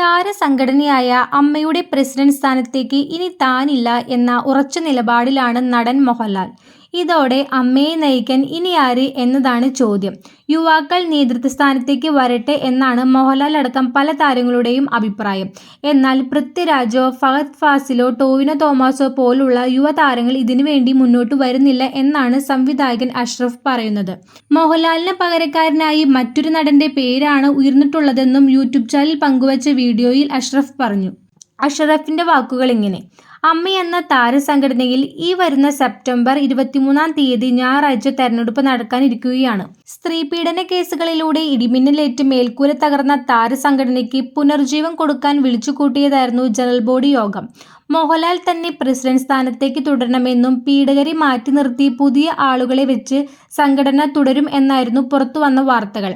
താരസംഘടനയായ അമ്മയുടെ പ്രസിഡന്റ് സ്ഥാനത്തേക്ക് ഇനി താനില്ല എന്ന ഉറച്ച നിലപാടിലാണ് നടൻ മോഹൻലാൽ. ഇതോടെ അമ്മയെ നയിക്കാൻ ഇനി ആര് എന്നതാണ് ചോദ്യം. യുവാക്കൾ നേതൃസ്ഥാനത്തേക്ക് വരട്ടെ എന്നാണ് മോഹൻലാൽ അടക്കം പല താരങ്ങളുടെയും അഭിപ്രായം. എന്നാൽ പൃഥ്വിരാജോ ഫഹദ് ഫാസിലോ ടോവിനോ തോമസോ പോലുള്ള യുവതാരങ്ങൾ ഇതിനുവേണ്ടി മുന്നോട്ട് വരുന്നില്ല എന്നാണ് സംവിധായകൻ അഷ്റഫ് പറയുന്നത്. മോഹൻലാലിന് പകരക്കാരനായി മറ്റൊരു നടന്റെ പേരാണ് ഉയർന്നിട്ടുള്ളതെന്നും യൂട്യൂബ് ചാനൽ പങ്കുവച്ച വീഡിയോയിൽ അഷ്റഫ് പറഞ്ഞു. അഷ്റഫിന്റെ വാക്കുകളിങ്ങനെ. അമ്മയെന്ന താരസംഘടനയിൽ ഈ വരുന്ന സെപ്റ്റംബർ ഇരുപത്തിമൂന്നാം തീയതി ഞായറാഴ്ച തെരഞ്ഞെടുപ്പ് നടക്കാനിരിക്കുകയാണ്. സ്ത്രീ പീഡന കേസുകളിലൂടെ ഇടിമിന്നലേറ്റ് മേൽക്കൂര തകർന്ന താരസംഘടനയ്ക്ക് പുനർജീവൻ കൊടുക്കാൻ വിളിച്ചുകൂട്ടിയതായിരുന്നു ജനറൽ ബോഡി യോഗം. മോഹൻലാൽ തന്നെ പ്രസിഡന്റ് സ്ഥാനത്തേക്ക് തുടരണമെന്നും പീഡകരെ മാറ്റി നിർത്തി പുതിയ ആളുകളെ വെച്ച് സംഘടന തുടരും എന്നായിരുന്നു പുറത്തു വന്ന വാർത്തകൾ.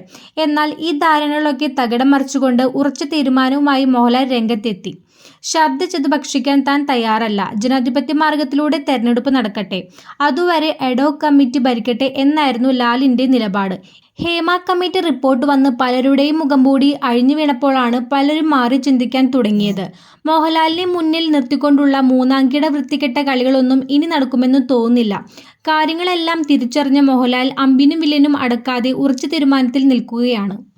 എന്നാൽ ഈ ധാരണകളൊക്കെ തകിടം മറിച്ചുകൊണ്ട് ഉറച്ച തീരുമാനവുമായി മോഹൻലാൽ രംഗത്തെത്തി. ശബ്ദിച്ചത് ഭക്ഷിക്കാൻ താൻ തയ്യാറല്ല. ജനാധിപത്യ മാർഗത്തിലൂടെ തെരഞ്ഞെടുപ്പ് നടക്കട്ടെ. അതുവരെ എഡോ കമ്മിറ്റി ഭരിക്കട്ടെ എന്നായിരുന്നു ലാലിന്റെ നിലപാട്. ഹേമ കമ്മിറ്റി റിപ്പോർട്ട് വന്ന് പലരുടെയും മുഖം മൂടി അഴിഞ്ഞു വീണപ്പോഴാണ് പലരും മാറി ചിന്തിക്കാൻ തുടങ്ങിയത്. മോഹൻലാലിനെ മുന്നിൽ നിർത്തിക്കൊണ്ടുള്ള മൂന്നാംകിട വൃത്തികെട്ട കളികളൊന്നും ഇനി നടക്കുമെന്ന് തോന്നുന്നില്ല. കാര്യങ്ങളെല്ലാം തിരിച്ചറിഞ്ഞ മോഹൻലാൽ അമ്പിനും വില്ലനും അടക്കാതെ ഉറച്ച തീരുമാനത്തിൽ നിൽക്കുകയാണ്.